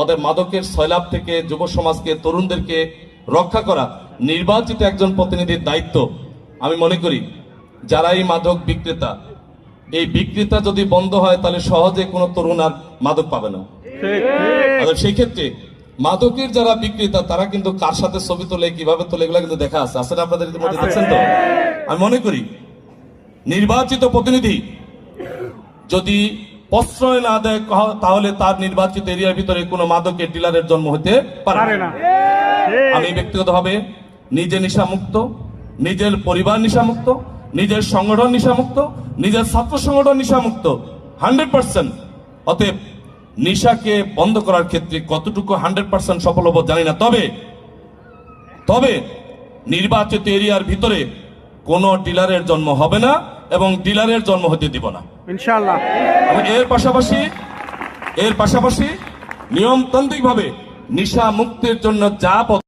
অতএব মাদকের সয়লাভ থেকে যুব সমাজকে, তরুণদেরকে রক্ষা করা নির্বাচিত একজন প্রতিনিধির দায়িত্ব। আমি মনে করি যারা এই মাদক বিক্রেতা, এই বিক্রেতা যদি বন্ধ হয়, তাহলে সহজে কোনো তরুণ আর মাদক পাবে না। অতএব সেই ক্ষেত্রে মাদকের যারা বিক্রেতা, তারা কিন্তু কার সাথে ছবি তোলে, কীভাবে তোলে, এগুলো কিন্তু দেখা আছে। আসলে আপনাদের ইতিমধ্যে? দেখছেন তো? আমি মনে করি, নির্বাচিত প্রতিনিধি যদি প্রশ্রয় না দেয় তাহলে তার নির্বাচিত এরিয়ার ভিতরে কোনো মাদকের ডিলারের জন্ম হতে পারে না। আমি ব্যক্তিগতভাবে নিজে নিশামুক্ত নিজের পরিবার নিশামুক্ত নিজের সংগঠন নিশামুক্ত নিজের ছাত্র সংগঠন নিশামুক্ত হান্ড্রেড পার্সেন্ট। অতএব নিশাকে বন্ধ করার ক্ষেত্রে কতটুকু হান্ড্রেড পার্সেন্ট সফল হব জানি না। তবে তবে নির্বাচিত এরিয়ার ভিতরে কোনো ডিলারের জন্ম হবে না। এবং ডিলারের জন্ম হতে দিব না। ইনশাল্লাহ এর পাশাপাশি এর পাশাপাশি নিয়মতান্ত্রিকভাবে নিশা মুক্তির জন্য যা